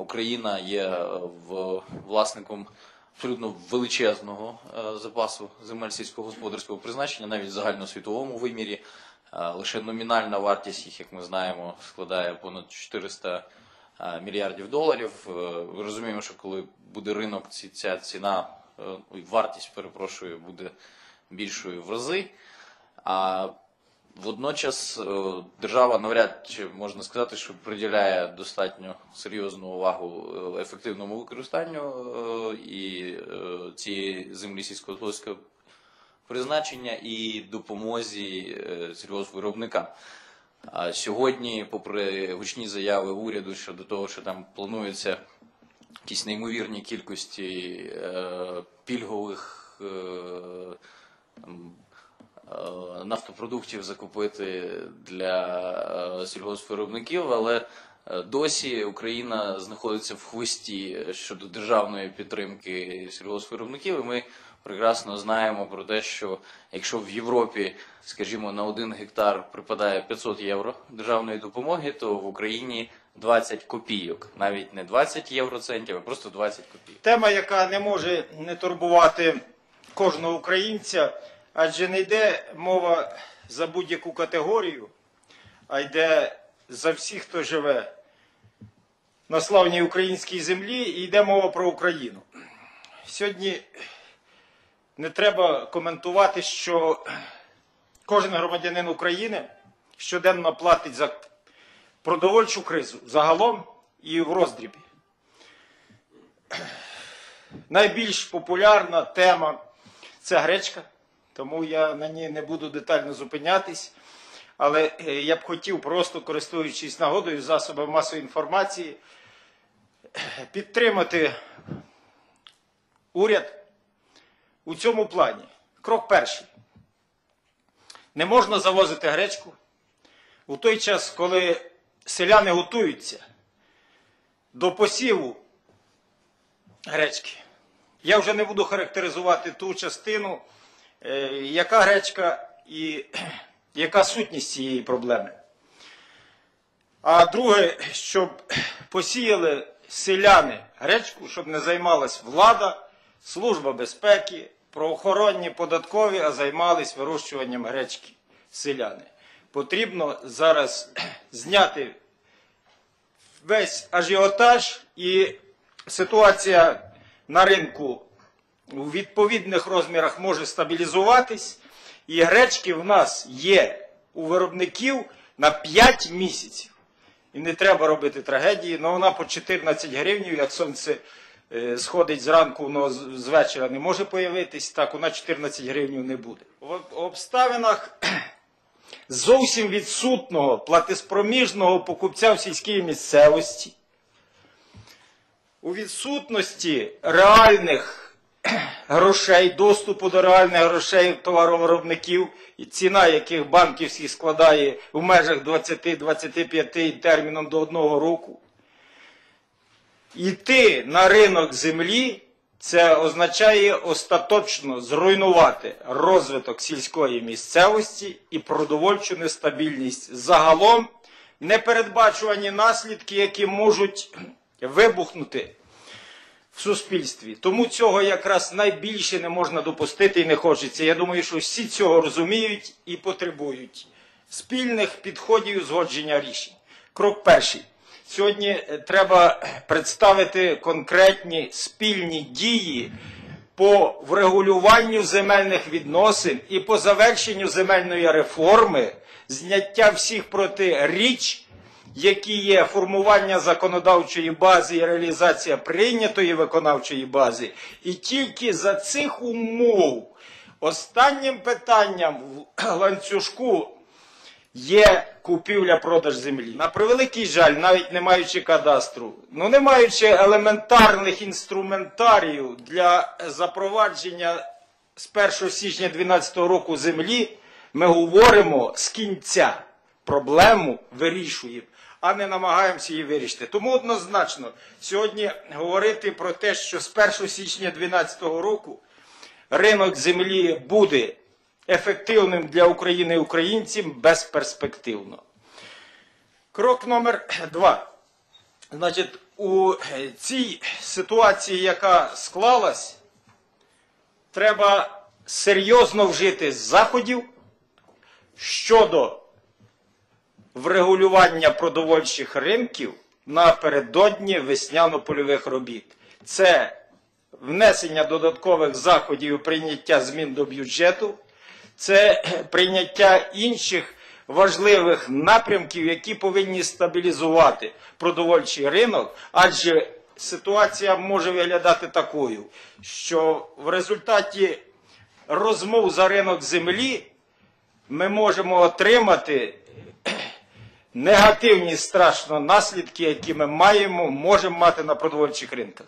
Україна є е, власником абсолютно величезного е, запасу земель сільськогосподарського призначення, навіть в загальносвітовому вимірі. Е, Лише номінальна вартість їх, як ми знаємо, складає понад 400 е, мільярдів доларів. Ми розуміємо, що коли буде ринок, ця ціна, вартість, перепрошую, буде більшою в рази. Водночас е, держава навряд чи можна сказати, що приділяє достатньо серйозну увагу е, ефективному використанню е, і цієї землі сільськогосподарського призначення і допомозі сільгоспвиробникам. А сьогодні, попри гучні заяви уряду щодо того, що там плануються якісь неймовірні кількості пільгових нафтопродуктів закупити для е, сільгоспвиробників, але е, досі Україна знаходиться в хвості щодо державної підтримки сільгоспвиробників. І ми прекрасно знаємо про те, що якщо в Європі, скажімо, на один гектар припадає 500 євро державної допомоги, то в Україні 20 копійок, навіть не 20 євроцентів, а просто 20 копійок. Тема, яка не може не турбувати кожного українця, адже не йде мова за будь-яку категорію, а йде за всіх, хто живе на славній українській землі, і йде мова про Україну. Сьогодні не треба коментувати, що кожен громадянин України щоденно платить за продовольчу кризу загалом і в роздрібі найбільш популярна тема це гречка, тому я на ній не буду детально зупинятись. Але е, я б хотів просто, користуючись нагодою засобами масової інформації, підтримати уряд у цьому плані. Крок перший. Не можна завозити гречку у той час, коли селяни готуються до посіву гречки. Я вже не буду характеризувати ту частину, яка гречка і яка сутність цієї проблеми. А друге, щоб посіяли селяни гречку, щоб не займалась влада, служба безпеки, правоохоронні податкові, а займались вирощуванням гречки селяни. Потрібно зараз зняти весь ажіотаж і ситуація на ринку у відповідних розмірах може стабілізуватись, і гречки в нас є у виробників на 5 місяців. І не треба робити трагедії, але вона по 14 гривень, як сонце е, сходить зранку, воно з вечора не може появитись, так вона 14 гривень не буде. В обставинах зовсім відсутного платеспроміжного покупця в сільській місцевості у відсутності реальних грошей, доступу до реальних грошей товаровиробників, ціна яких банківських складає в межах 20-25 терміном до одного року, йти на ринок землі це означає остаточно зруйнувати розвиток сільської місцевості і продовольчу нестабільність. Загалом непередбачувані наслідки, які можуть вибухнути суспільстві. Тому цього якраз найбільше не можна допустити і не хочеться. Я думаю, що всі цього розуміють і потребують спільних підходів узгодження рішень. Крок перший. Сьогодні е, треба представити конкретні спільні дії по врегулюванню земельних відносин і по завершенню земельної реформи, зняття всіх протиріч, які є формування законодавчої бази і реалізація прийнятої виконавчої бази. І тільки за цих умов останнім питанням в ланцюжку є купівля-продаж землі. На превеликий жаль, навіть не маючи кадастру, ну не маючи елементарних інструментаріїв для запровадження з 1 січня 2012 року землі, ми говоримо з кінця проблему вирішуємо, а не намагаємося її вирішити. Тому однозначно сьогодні говорити про те, що з 1 січня 2012 року ринок землі буде ефективним для України і українців безперспективно. Крок номер два. Значить, у цій ситуації, яка склалась, треба серйозно вжити заходів щодо врегулювання продовольчих ринків напередодні весняно-польових робіт. Це внесення додаткових заходів і прийняття змін до бюджету, це прийняття інших важливих напрямків, які повинні стабілізувати продовольчий ринок, адже ситуація може виглядати такою, що в результаті розмов за ринок землі ми можемо отримати негативні страшно наслідки, які ми маємо, можемо мати на продовольчих ринках.